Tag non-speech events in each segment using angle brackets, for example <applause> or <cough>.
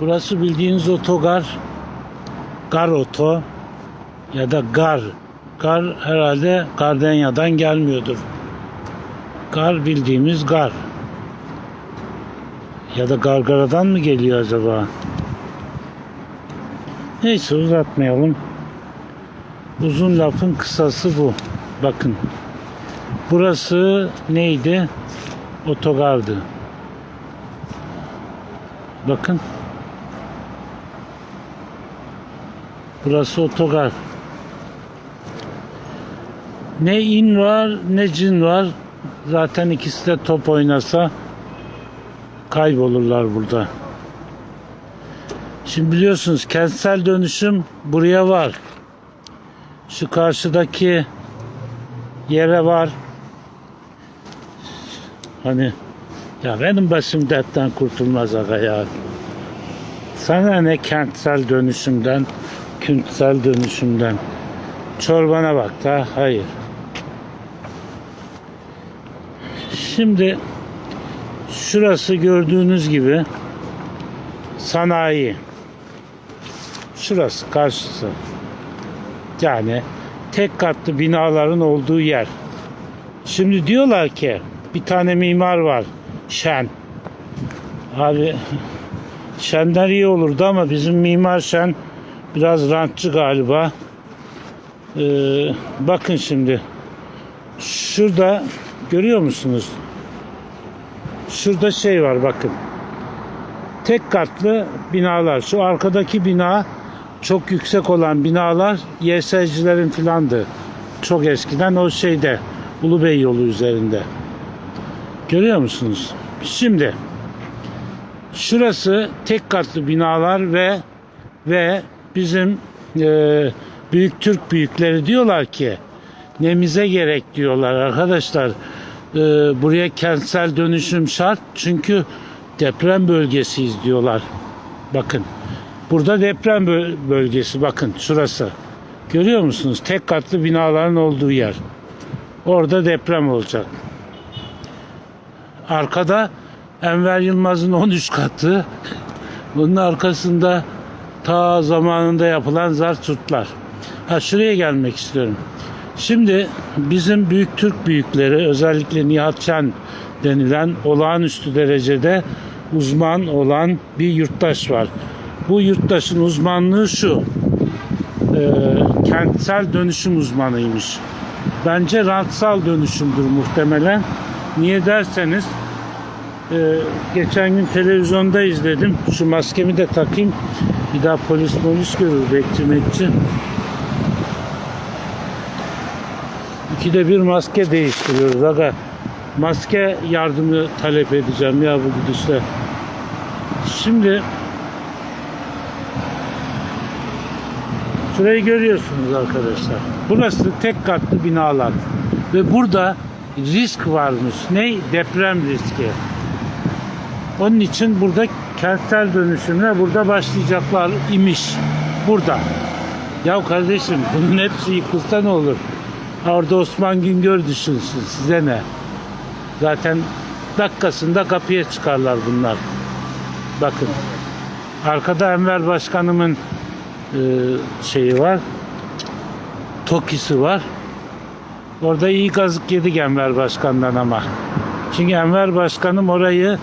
Burası bildiğiniz otogar. Gar oto ya da gar. Gar herhalde Gardenya'dan gelmiyordur. Gar bildiğimiz gar. Ya da Gargara'dan mı geliyor acaba? Neyse uzatmayalım. Uzun lafın kısası bu. Bakın. Burası neydi? Otogardı. Bakın. Burası otogar. Ne in var ne cin var. Zaten ikisi de top oynasa kaybolurlar burada. Şimdi biliyorsunuz kentsel dönüşüm buraya var. Şu karşıdaki yere var. Hani ya benim başım dertten kurtulmaz aga ya. Sana ne kentsel dönüşümden, kentsel dönüşümden. Çorbana bak da hayır. Şimdi şurası gördüğünüz gibi sanayi. Şurası karşısı. Yani tek katlı binaların olduğu yer. Şimdi diyorlar ki bir tane mimar var. Şen. Abi Şenler iyi olurdu ama bizim mimar Şen biraz rantçı galiba. Ee, bakın şimdi. Şurada görüyor musunuz? Şurada şey var bakın. Tek katlı binalar. Şu arkadaki bina çok yüksek olan binalar YS'cilerin filandı. Çok eskiden o şeyde Ulubey yolu üzerinde. Görüyor musunuz? Şimdi şurası tek katlı binalar ve ve bizim e, büyük Türk büyükleri diyorlar ki nemize gerek diyorlar arkadaşlar. E, buraya kentsel dönüşüm şart çünkü deprem bölgesiyiz diyorlar. Bakın. Burada deprem böl- bölgesi bakın şurası. Görüyor musunuz? Tek katlı binaların olduğu yer. Orada deprem olacak. Arkada Enver Yılmaz'ın 13 katı. Bunun arkasında ta zamanında yapılan zartürkler. Ha şuraya gelmek istiyorum. Şimdi bizim büyük Türk büyükleri özellikle Nihat Şen denilen olağanüstü derecede uzman olan bir yurttaş var. Bu yurttaşın uzmanlığı şu. e, kentsel dönüşüm uzmanıymış. Bence rantsal dönüşümdür muhtemelen. Niye derseniz e, geçen gün televizyonda izledim. Şu maskemi de takayım. Bir daha polis polis görür bekçi mekçi. İkide bir maske değiştiriyoruz aga. Maske yardımı talep edeceğim ya bu gidişle. Şimdi Şurayı görüyorsunuz arkadaşlar. Burası tek katlı binalar. Ve burada risk varmış. Ne? Deprem riski. Onun için burada kentsel dönüşümler burada başlayacaklar imiş. Burada. Ya kardeşim bunun hepsi yıkılsa ne olur? Orada Osman Güngör düşünsün. Size ne? Zaten dakikasında kapıya çıkarlar bunlar. Bakın. Arkada Enver Başkanımın e, şeyi var. Tokisi var. Orada iyi kazık yedik Enver Başkan'dan ama. Çünkü Enver Başkanım orayı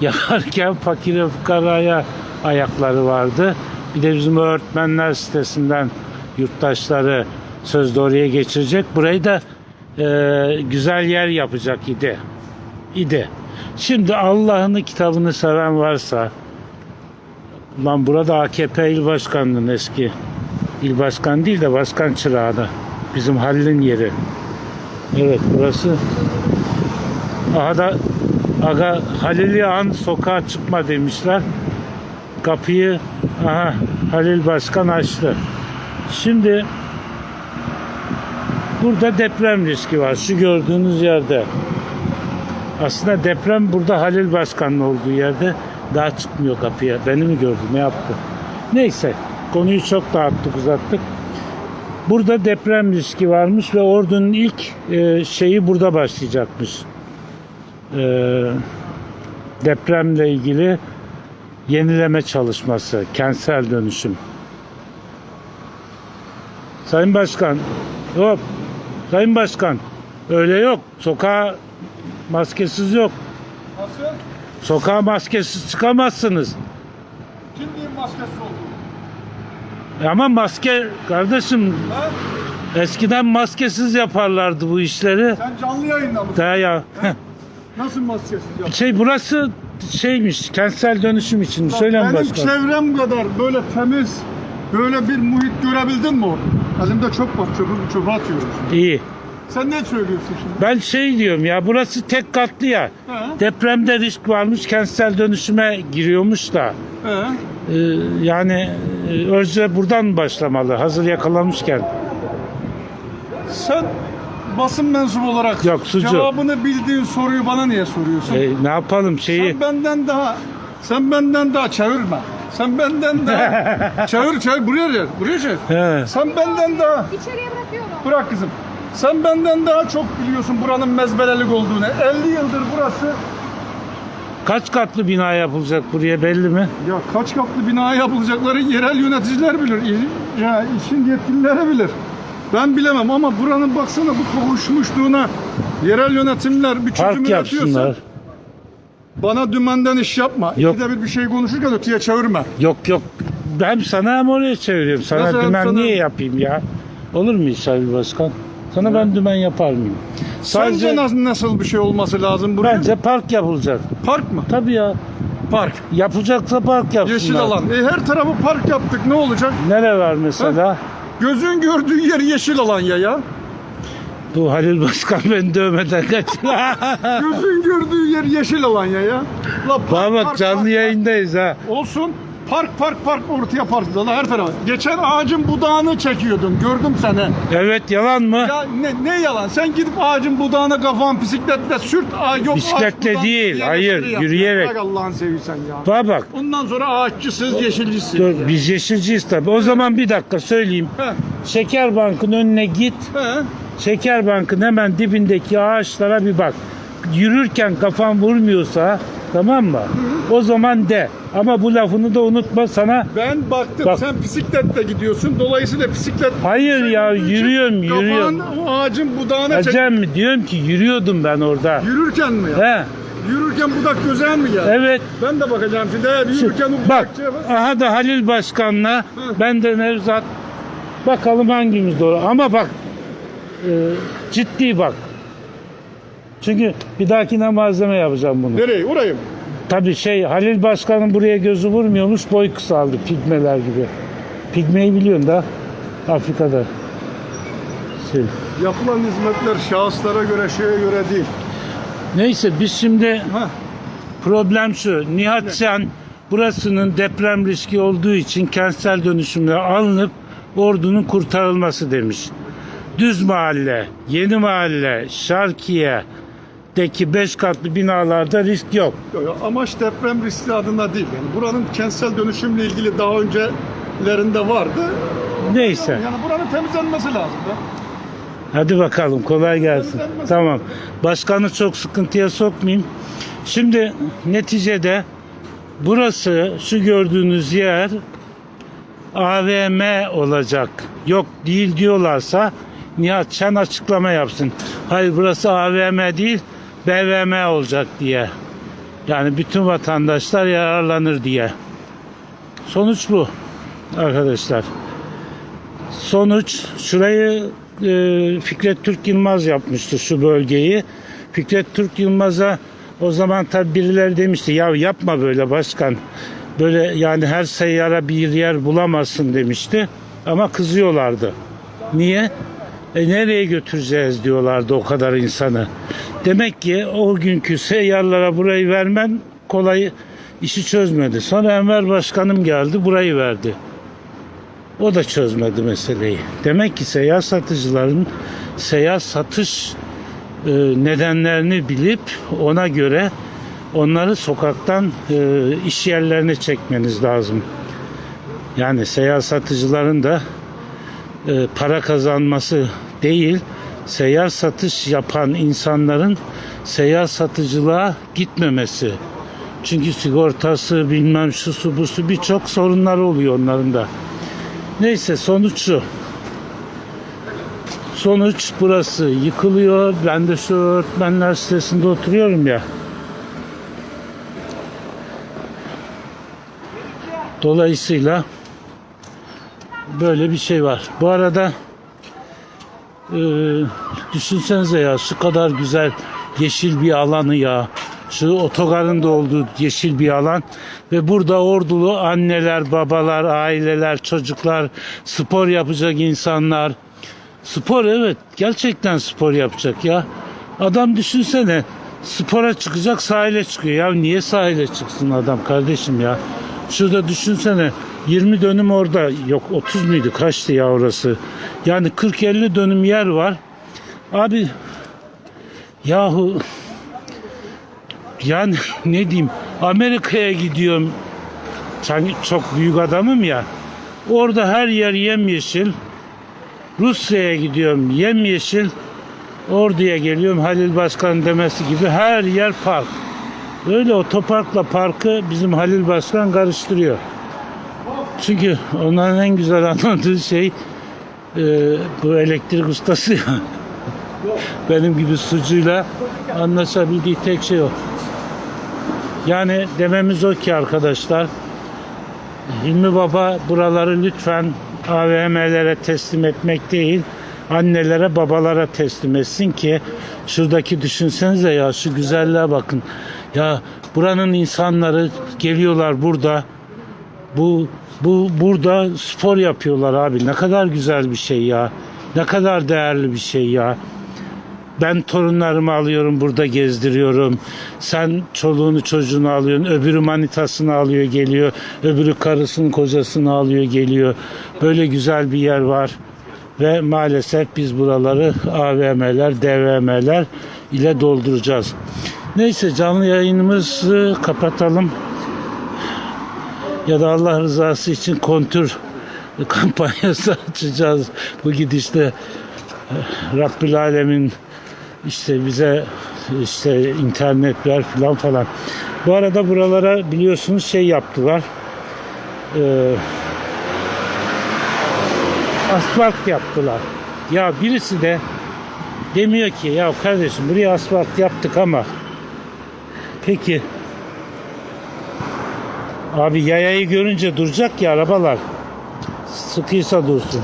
yaparken fakire fukaraya ayakları vardı. Bir de bizim öğretmenler sitesinden yurttaşları sözde oraya geçirecek. Burayı da e, güzel yer yapacak idi. İdi. Şimdi Allah'ını kitabını seven varsa Lan burada AKP il başkanının eski. İl başkan değil de başkan çırağında. Bizim Halil'in yeri. Evet burası. Aha da aga Halil'i an sokağa çıkma demişler. Kapıyı aha Halil Başkan açtı. Şimdi burada deprem riski var. Şu gördüğünüz yerde. Aslında deprem burada Halil Başkan'ın olduğu yerde daha çıkmıyor kapıya. Beni mi gördü ne yaptı? Neyse konuyu çok dağıttık uzattık. Burada deprem riski varmış ve ordunun ilk e, şeyi burada başlayacakmış. E, depremle ilgili yenileme çalışması, kentsel dönüşüm. Sayın Başkan, hop, Sayın Başkan, öyle yok. Sokağa maskesiz yok. Nasıl? Sokağa maskesiz çıkamazsınız. Kim diyeyim maskesiz oldu? Ama maske kardeşim Ha? eskiden maskesiz yaparlardı bu işleri. Sen canlı yayında mısın? Daha ya. <laughs> Nasıl maskesiz yaptın? Şey burası şeymiş kentsel dönüşüm için. Söyle Benim başkan. çevrem kadar böyle temiz, böyle bir muhit görebildin mi orada? Elimde çöp var, çöpü çöpe atıyorum. İyi. Sen ne söylüyorsun şimdi? Ben şey diyorum ya burası tek katlı ya. He? Depremde risk varmış kentsel dönüşüme giriyormuş da. He? Ee, yani e, önce buradan başlamalı hazır yakalamışken. Sen basın mensubu olarak Yok, sucu. cevabını bildiğin soruyu bana niye soruyorsun? E, ne yapalım şeyi Sen benden daha sen benden daha çevirme. Sen benden daha <laughs> çevir çevir buraya gel. Buraya çevir. He. Sen benden daha İçeriye bırakıyorum. bırak kızım. Sen benden daha çok biliyorsun buranın mezbelelik olduğunu. 50 yıldır burası kaç katlı bina yapılacak buraya belli mi? ya kaç katlı bina yapılacakları yerel yöneticiler bilir. Ya işin yetkilileri bilir. Ben bilemem ama buranın baksana bu kavuşmuşluğuna yerel yönetimler bir çözüm Park üretiyorsa bana dümenden iş yapma. Yok. İkide bir bir şey konuşurken öteye çevirme. Yok yok. Ben sana hem oraya çeviriyorum. Sana Nasıl dümen sana- niye yapayım ya? Olur mu Sayın Başkan? Sana ben dümen yapar mıyım? Sence Sadece nasıl, nasıl bir şey olması lazım buraya? bence park yapılacak. Park mı? Tabii ya. Park. Yapacaksa park yapsınlar. Yeşil alan. E her tarafı park yaptık ne olacak? Nere var mesela? Gözün gördüğü yer yeşil alan ya ya. Bu Halil Başkan beni dövmeden kaçıyor. Gözün gördüğü yer yeşil alan ya ya. La park, Bana bak park, canlı park, yayındayız ha. Olsun. Park park park ortaya park. La her taraf. Geçen ağacın budağını çekiyordun. Gördüm seni. Evet yalan mı? Ya ne, ne yalan? Sen gidip ağacın budağına kafan bisikletle sürt. Aa, yok, ağaç Bisikletle budağını değil, hayır, yap. yürüyerek. Bırak Allah'ını seviyorsan ya. Bana bak. Ondan sonra ağaççısız, yeşilcisiz. Dur, biz yeşilciyiz tabii. O zaman bir dakika söyleyeyim. He, Şeker Bank'ın önüne git. he. Şeker Bank'ın hemen dibindeki ağaçlara bir bak. Yürürken kafan vurmuyorsa tamam mı? O zaman de. Ama bu lafını da unutma sana. Ben baktım Bak. sen bisikletle gidiyorsun. Dolayısıyla bisiklet... Hayır ya, yürüyorum, yürüyorum. Kafanı o ağacın budağına çek. Acem mi? Diyorum ki yürüyordum ben orada. Yürürken mi ya? He, Yürürken budak göze mi ya? evet. Ben de bakacağım şimdi. Eğer yürürken o Bak, bak. aha da Halil Başkan'la ben de Nevzat. Bakalım hangimiz doğru. Ama bak, e, ciddi bak. Çünkü bir dahakine malzeme yapacağım bunu. Nereye? Orayı mı? Tabii şey Halil Başkan'ın buraya gözü vurmuyormuş boy kısaldı pigmeler gibi. Pigmeyi biliyorsun da Afrika'da. Şey. Yapılan hizmetler şahıslara göre şeye göre değil. Neyse biz şimdi Ha. problem şu. Nihat Sen burasının deprem riski olduğu için kentsel dönüşümle alınıp ordunun kurtarılması demiş. Düz mahalle, yeni mahalle, Şarkiye'deki 5 katlı binalarda risk yok. Yo, yo, Amaç deprem riski adına değil. Yani buranın kentsel dönüşümle ilgili daha öncelerinde vardı. Neyse. Yani buranın temizlenmesi lazım. Da. Hadi bakalım kolay gelsin. Temizlenmesi Tamam. Başkanı çok sıkıntıya sokmayayım. Şimdi neticede burası şu gördüğünüz yer AVM olacak. Yok değil diyorlarsa Nihat Şen açıklama yapsın. Hayır burası AVM değil BVM olacak diye. Yani bütün vatandaşlar yararlanır diye. Sonuç bu arkadaşlar. Sonuç şurayı e, Fikret Türk Yılmaz yapmıştı şu bölgeyi. Fikret Türk Yılmaz'a o zaman tabi birileri demişti ya yapma böyle başkan. Böyle yani her seyyara bir yer bulamazsın demişti. Ama kızıyorlardı. Niye? E nereye götüreceğiz diyorlardı o kadar insanı. Demek ki o günkü seyyarlara burayı vermen kolay işi çözmedi. Sonra Enver Başkanım geldi burayı verdi. O da çözmedi meseleyi. Demek ki seyyar satıcıların seyyar satış e, nedenlerini bilip ona göre onları sokaktan e, iş yerlerine çekmeniz lazım. Yani seyyar satıcıların da e, para kazanması değil, seyyar satış yapan insanların seyyar satıcılığa gitmemesi. Çünkü sigortası bilmem şu su bu su birçok sorunları oluyor onların da. Neyse sonuç şu. Sonuç burası yıkılıyor. Ben de şu öğretmenler sitesinde oturuyorum ya. Dolayısıyla böyle bir şey var. Bu arada e, düşünsenize ya şu kadar güzel yeşil bir alanı ya. Şu otogarın da olduğu yeşil bir alan ve burada ordulu anneler, babalar, aileler, çocuklar, spor yapacak insanlar. Spor evet gerçekten spor yapacak ya. Adam düşünsene spora çıkacak sahile çıkıyor. Ya niye sahile çıksın adam kardeşim ya? Şurada düşünsene 20 dönüm orada yok 30 muydu kaçtı ya orası. Yani 40-50 dönüm yer var. Abi yahu yani <laughs> ne diyeyim Amerika'ya gidiyorum. Sanki çok büyük adamım ya. Orada her yer yemyeşil. Rusya'ya gidiyorum yemyeşil. Ordu'ya geliyorum Halil Başkan demesi gibi her yer park. Öyle otoparkla parkı bizim Halil Başkan karıştırıyor. Çünkü onların en güzel anladığı şey e, bu elektrik ustası ya. <laughs> Benim gibi sucuyla anlaşabildiği tek şey o. Yani dememiz o ki arkadaşlar Hilmi Baba buraları lütfen AVM'lere teslim etmek değil annelere babalara teslim etsin ki şuradaki düşünsenize ya şu güzelliğe bakın ya buranın insanları geliyorlar burada bu bu burada spor yapıyorlar abi ne kadar güzel bir şey ya ne kadar değerli bir şey ya ben torunlarımı alıyorum burada gezdiriyorum. Sen çoluğunu çocuğunu alıyorsun. Öbürü manitasını alıyor geliyor. Öbürü karısını kocasını alıyor geliyor. Böyle güzel bir yer var. Ve maalesef biz buraları AVM'ler, DVM'ler ile dolduracağız. Neyse canlı yayınımızı kapatalım. Ya da Allah rızası için kontür <laughs> kampanyası açacağız. Bu gidişte Rabbül Alemin işte bize işte internetler falan falan. Bu arada buralara biliyorsunuz şey yaptılar. Ee, asfalt yaptılar. Ya birisi de demiyor ki ya kardeşim buraya asfalt yaptık ama peki abi yayayı görünce duracak ya arabalar sıkıysa dursun.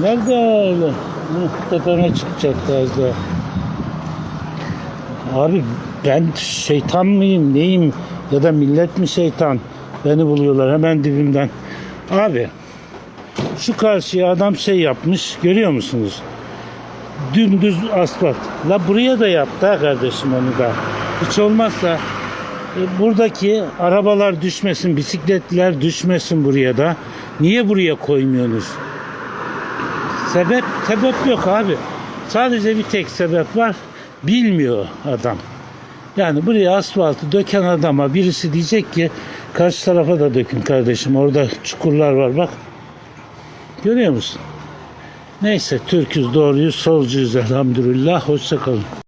Nerede öyle? Tepeme çıkacak az daha. Abi ben şeytan mıyım neyim ya da millet mi şeytan beni buluyorlar hemen dibimden. Abi şu karşıya adam şey yapmış görüyor musunuz? Dümdüz asfalt. La buraya da yaptı kardeşim onu da. Hiç olmazsa buradaki arabalar düşmesin, bisikletler düşmesin buraya da. Niye buraya koymuyorsunuz? Sebep sebep yok abi. Sadece bir tek sebep var. Bilmiyor adam. Yani buraya asfaltı döken adama birisi diyecek ki karşı tarafa da dökün kardeşim. Orada çukurlar var bak. Görüyor musun? Neyse Türküz doğruyuz solcuyuz elhamdülillah. Hoşçakalın.